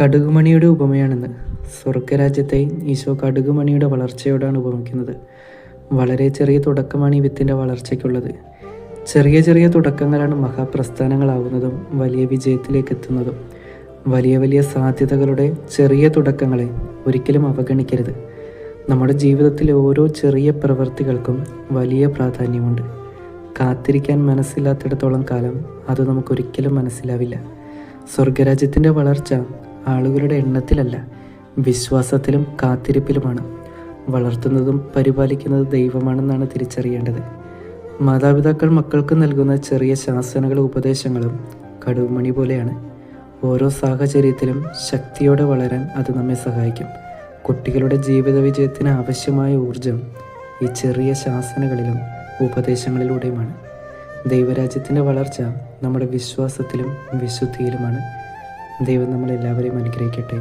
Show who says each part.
Speaker 1: കടുകുമണിയുടെ ഉപമയാണെന്ന്. സ്വർഗരാജ്യത്തെ ഈശോ കടുകുമണിയുടെ വളർച്ചയോടാണ് ഉപമിക്കുന്നത്. വളരെ ചെറിയ തുടക്കമാണ് ഈ വിത്തിന്റെ വളർച്ചയ്ക്കുള്ളത്. ചെറിയ ചെറിയ തുടക്കങ്ങളാണ് മഹാപ്രസ്ഥാനങ്ങളാവുന്നതും വലിയ വിജയത്തിലേക്ക് എത്തുന്നതും. വലിയ വലിയ സാധ്യതകളുടെ ചെറിയ തുടക്കങ്ങളെ ഒരിക്കലും അവഗണിക്കരുത്. നമ്മുടെ ജീവിതത്തിലെ ഓരോ ചെറിയ പ്രവൃത്തികൾക്കും വലിയ പ്രാധാന്യമുണ്ട്. കാത്തിരിക്കാൻ മനസ്സില്ലാത്തിടത്തോളം കാലം അത് നമുക്കൊരിക്കലും മനസ്സിലാവില്ല. സ്വർഗരാജ്യത്തിന്റെ വളർച്ച ആളുകളുടെ എണ്ണത്തിലല്ല വിശ്വാസത്തിലും കാത്തിരിപ്പിലുമാണ്. വളർത്തുന്നതും പരിപാലിക്കുന്നത് ദൈവമാണെന്നാണ് തിരിച്ചറിയേണ്ടത്. മാതാപിതാക്കൾ മക്കൾക്ക് നൽകുന്ന ചെറിയ ശാസനകളും ഉപദേശങ്ങളും കടുവമണി പോലെയാണ്. ഓരോ സാഹചര്യത്തിലും ശക്തിയോടെ വളരാൻ അത് നമ്മെ സഹായിക്കും. കുട്ടികളുടെ ജീവിത വിജയത്തിന് ആവശ്യമായ ഊർജം ഈ ചെറിയ ശാസനകളിലും ഉപദേശങ്ങളിലൂടെയുമാണ്. ദൈവരാജ്യത്തിന്റെ വളർച്ച നമ്മുടെ വിശ്വാസത്തിലും വിശുദ്ധിയിലുമാണ്. ദൈവം നമ്മളെല്ലാവരെയും അനുഗ്രഹിക്കട്ടെ.